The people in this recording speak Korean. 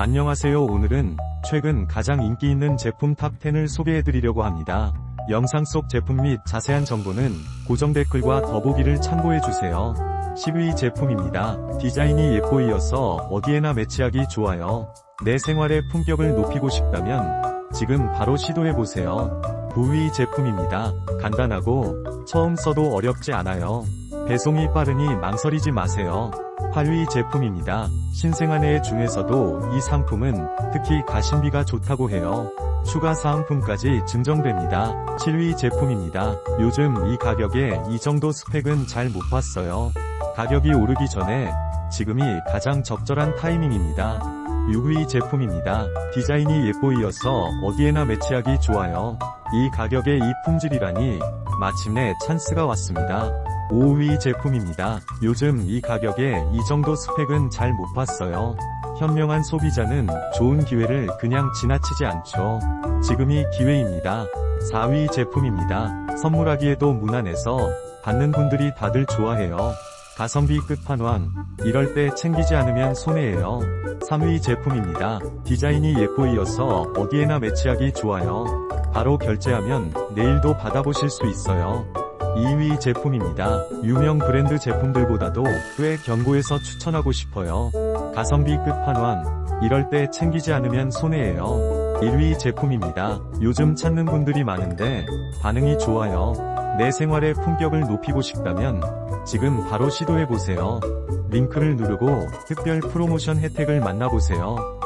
안녕하세요. 오늘은 최근 가장 인기 있는 제품 탑10을 소개해드리려고 합니다. 영상 속 제품 및 자세한 정보는 고정 댓글과 더보기를 참고해주세요. 10위 제품입니다. 디자인이 예뻐이어서 어디에나 매치하기 좋아요. 내 생활의 품격을 높이고 싶다면 지금 바로 시도해보세요. 9위 제품입니다. 간단하고 처음 써도 어렵지 않아요. 배송이 빠르니 망설이지 마세요. 8위 제품입니다. 신생아 내 중에서도 이 상품은 특히 가심비가 좋다고 해요. 추가 사은품까지 증정됩니다. 7위 제품입니다. 요즘 이 가격에 이 정도 스펙은 잘 못 봤어요. 가격이 오르기 전에 지금이 가장 적절한 타이밍입니다. 6위 제품입니다. 디자인이 예뻐이어서 어디에나 매치하기 좋아요. 이 가격에 이 품질이라니 마침내 찬스가 왔습니다. 5위 제품입니다. 요즘 이 가격에 이 정도 스펙은 잘 못 봤어요. 현명한 소비자는 좋은 기회를 그냥 지나치지 않죠. 지금이 기회입니다. 4위 제품입니다. 선물하기에도 무난해서 받는 분들이 다들 좋아해요. 가성비 끝판왕. 이럴 때 챙기지 않으면 손해예요. 3위 제품입니다. 디자인이 예뻐이어서 어디에나 매치하기 좋아요. 바로 결제하면 내일도 받아보실 수 있어요. 2위 제품입니다. 유명 브랜드 제품들보다도 꽤 견고해서 추천하고 싶어요. 가성비 끝판왕. 이럴 때 챙기지 않으면 손해예요. 1위 제품입니다. 요즘 찾는 분들이 많은데 반응이 좋아요. 내 생활의 품격을 높이고 싶다면 지금 바로 시도해보세요. 링크를 누르고 특별 프로모션 혜택을 만나보세요.